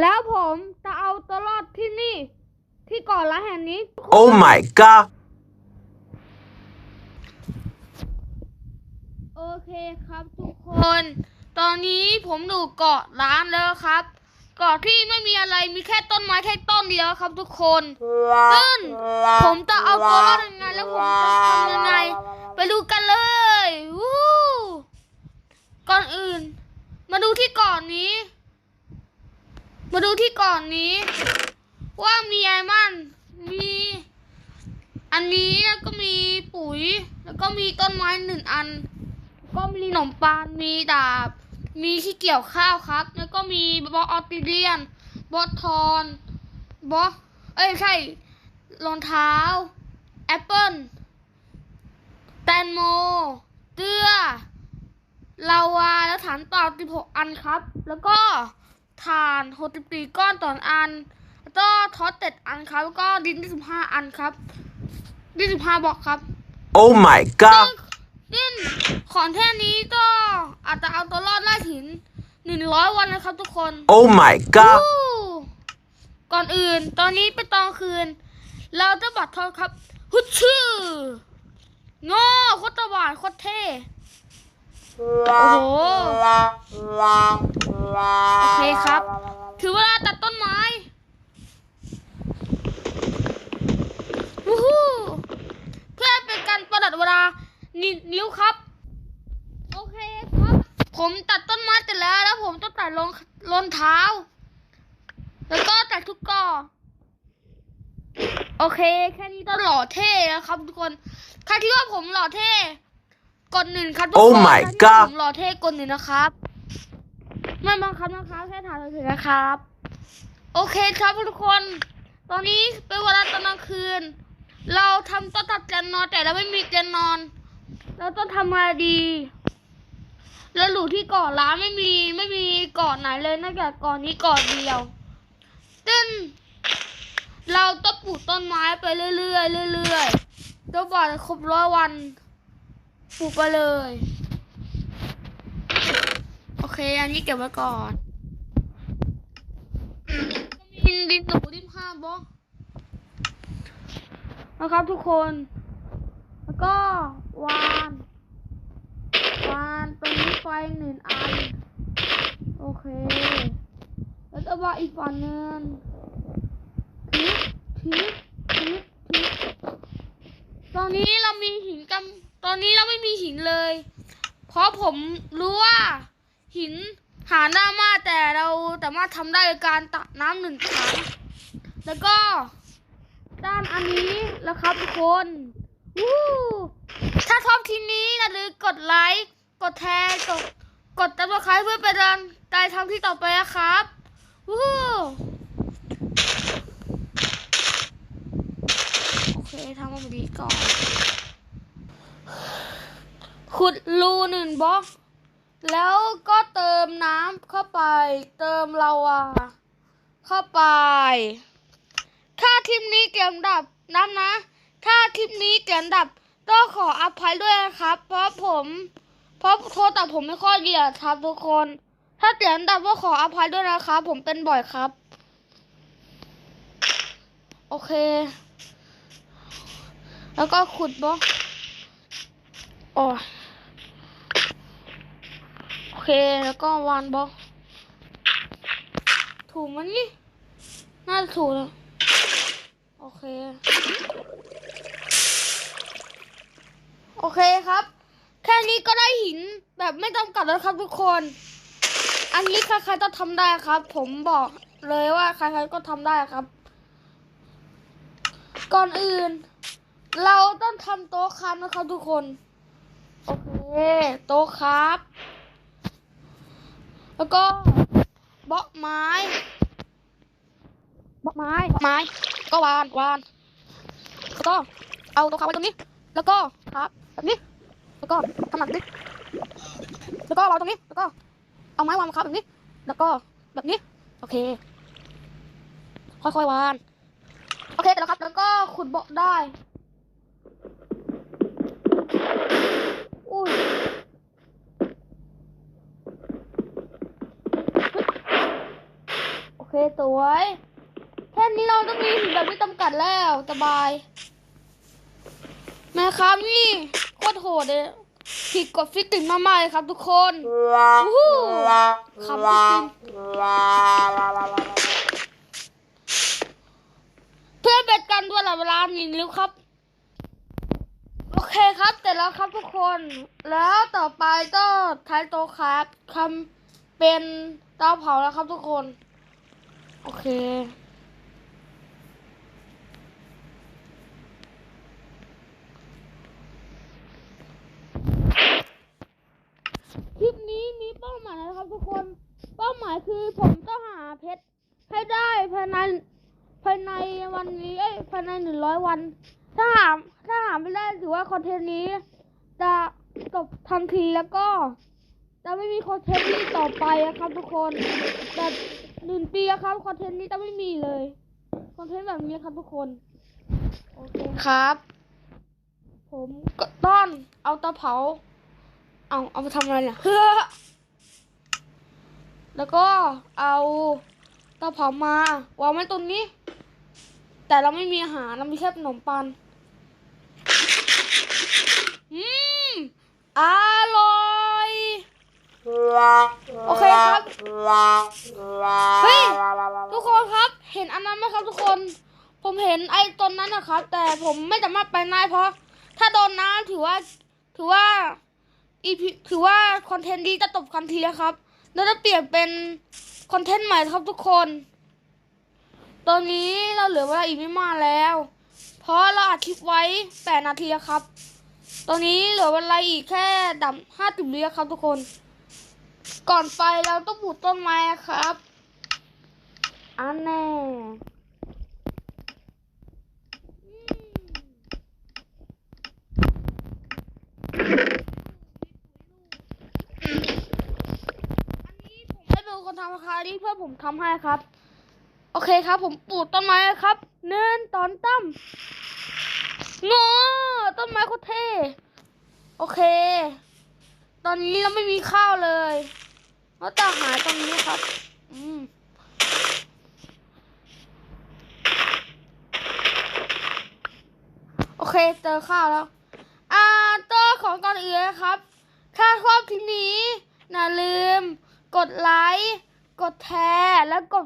แล้วผมจะเอาตัวรอดที่นี่ ที่เก่อนละแห่งนี้ Oh my god. โอเคครับทุกคน ตอนนี้ผมอยู่เกาะร้านแล้วครับ เกาะที่ไม่มีอะไรมีแค่ต้นไม้แค่ต้นเดียวครับทุกคนซึ่งผมจะเอาตัวรอดยังไงแล้วผมจะทำยังไง ไปดูกันเลยวู้ก่อนอื่น มาดูที่เก่อนนี้ มาดูที่ก่อนนี้ ว่ามีอะไรมั่นมีอันนี้แล้วก็มีปุ๋ย แล้วก็มีต้นไม้หนึ่งอัน ก็มีขนมปังมีดาบ มีที่เกี่ยวข้าวครับ แล้วก็มีบอสออสติเลียน บอสทอนบอสเอ้ยไม่ใช่รองเท้า แอปเปิลแตงโม เตื้อลาวา แล้วฐานต่อ16 อันครับ แล้วก็ ฐาน64ก้อนต่ออัน แล้วก็ท็อตเต็ดอันครับ แล้วก็ดิน25อันครับดิน15บอกครับ Oh my ซึ่ง god. ซึ่งของแค่นี้ก็อาจจะเอาตัวรอดได้ถึงหนึ่งร้อยวันนะครับทุกคน Oh my god. วู้ก่อนอื่นตอนนี้เป็นตอนคืน เราจะบัตรทองครับ ฮึดชื่อโง่โคตรหวานโคตรเท่ โอ้โห โอเคครับ ถือเวลาตัดต้นไม้วู้ฮู้เพื่อเป็นการประดับเวลานินิ้วครับ โอเคครับ ผมตัดต้นไม้เสร็จแล้ว แล้วผมต้องตัดรองรองเท้า แล้วก็ตัดทุกกอโอเค แค่นี้ก็หล่อเท่แล้วครับทุกคน ใครคิดว่าผมหล่อเท่ กดหนึ่งครับทุกคน Oh my ใครคิดว่า God ผมหล่อเท่กดหนึ่งนะครับไม่บังคับนะครับแค่ถามเฉยๆนะครับ โอเคครับทุกคน ตอนนี้เป็นเวลาตอนกลางคืน เราทำต้นตัดเตียงนอนแต่เราไม่มีเตียงนอน เราต้องทำอะไรดี แล้วหลูที่เกาะร้านไม่มีไม่มีเกาะไหนเลยนอกจากเกาะนี้เกาะเดียวซึ่งเราต้องปลูกต้นไม้ไปเรื่อยๆเรื่อยๆจนกว่าจะครบร้อยวัน ปลูกไปเลย โอเค อันนี้เก็บไว้ก่อนมีดินหนูดินผ้าบล็อกนะครับทุกคน แล้วก็วานวานตรงนี้ไฟหนึ่งอัน โอเค แล้วจะวางอีกฝั่งหนึ่งทิศทิศทิศทิศ ตอนนี้เรามีหินกันตอนนี้เราไม่มีหินเลย เพราะผมรู้ว่าหินหาหน้ามากแต่เราสามารถทำได้การตักน้ำหนึ่งถังแล้วก็ด้านอันนี้แล้วครับทุกคนวู้ถ้าชอบคลิปนี้อย่าลืมกดไลค์ กดแชร์ กดกดติดตามเพื่อเป็นกำลังใจทำที่ต่อไปนะครับวู้ โอทำมันดีก่อน ขุดรูหนึ่งบล็อก แล้วก็เติมน้ำเข้าไป เติมลาวาเข้าไป ถ้าคลิปนี้เกี่ยมดับน้ำนะ ถ้าคลิปนี้เกี่ยมดับก็ขออภัยด้วยนะครับ เพราะผม เพราะโทรศัพท์ผมไม่ค่อยดีอะครับทุกคน ถ้าเกี่ยมดับก็ขออภัยด้วยนะครับ ผมเป็นบ่อยครับ โอเค แล้วก็ขุดบล็อกโอ้โอเค แล้วก็วานบล็อก ถูกมันนี่ น่าจะถูกนะโอเค โอเคครับ แค่นี้ก็ได้หินแบบไม่จำกัดแล้วครับทุกคน อันนี้ใครๆต้องทำได้ครับ ผมบอกเลยว่าใครๆก็ทำได้ครับ ก่อนอื่น เราต้องทำโต๊ะครับนะครับทุกคน โอเคโต๊ะครับ แล้วก็บล็อกไม้บล็อกไม้บล็อกไม้ ก็วานวานแล้วก็เอาโตัวเขาไว้ตรงนี้ แล้วก็ครับแบบนี้ แล้วก็ทำแบบนี้แล้วก็วางตรงนี้ แล้วก็เอาไม้วางครับแบบนี้ แล้วก็แบบนี้ โอเค ค่อยๆวาน โอเคเสร็จแล้วครับ แล้วก็ขุดบล็อกได้ อุ้ยโอเคสวยแค่นี้เราต้องมีหินแบบไม่จำกัดแล้วสบายแม่ครับนี่โคตรโหดเลยผิดกฎฟิสิกส์มากๆเลยครับทุกคนวู้ฮู้คำจริงเพื่อเป็นการด้วยเวลาหนีริ้วครับ เคครับเสร็จแล้วครับทุกคนแล้วต่อไปก็ท้ายโตครับทำเป็นเตาเผาแล้วครับทุกคน โอเคคลิปนี้มีเป้าหมายนะครับทุกคน เป้าหมายคือผมต้องหาเพชรให้ได้ภายในภายในวันนี้ภายในหนึ่งร้อยวัน ถ้าหาถ้าหาไม่ได้ถือว่าคอนเทนต์นี้ จะจบทันทีแล้วก็ จะไม่มีคอนเทนต์นี้ต่อไปนะครับทุกคนแต่หนึ่งปีอะครับคอนเทนต์นี้จะไม่มีเลยคอนเทนต์แบบนี้ครับทุกคนโอเคครับ ผมก็ต้อนเอาเตาเผา เอาเอาไปทำอะไรเนี่ยแล้วก็เอาเตาเผามาวางไว้ตรงนี้ แต่เราไม่มีอาหารเรามีแค่ขนมปัง อืมอร่อยโอเคครับเฮ้ยทุกคนครับ เห็นอันนั้นไหมครับทุกคน ผมเห็นไอ้ต้นนั้นนะครับ แต่ผมไม่สามารถไปได้เพราะ ถ้าโดนน้ำถือว่าถือว่าอีพีถือว่าคอนเทนต์นี้จะตบคันทีแล้วครับ แล้วจะเปลี่ยนเป็นคอนเทนต์ใหม่ครับทุกคน ตอนนี้เราเหลือเวลาอีกไม่มากแล้ว เพราะเราอัดคลิปไว้แปดนาทีแล้วครับ ตอนนี้เหลือเวลาอีกแค่ดับห้าสิบวิครับทุกคน ก่อนไปเราต้องปลูกต้นไม้ครับอันแน่อืมอันนี้ผมได้เป็นคนทำค่ะนี่เพื่อผมทำให้ครับ โอเคครับ ผมปลูกต้นไม้ครับ เนินตอนตั้มงอ ต้นไม้โคตรเท่โอเค ตอนนี้เราไม่มีข้าวเลยเราจะหาตรงนี้ครับ อืมโอเคเจอข้าวแล้ว อ่าตัวของก่อนอื่นครับ ถ้าชอบคลิปนี้อย่าลืม กดไลค์กดแชร์และกด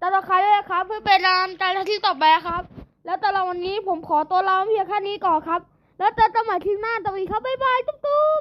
ติดตามด้วยครับ เพื่อเป็นแรงใจในที่ต่อไปครับ แล้วตลอดวันนี้ผมขอตัวลาเพียงแค่นี้ก่อนครับ แล้วเจอกันใหม่คลิหน้าตวีครับบ๊ายบายตุ๊บตุ๊บ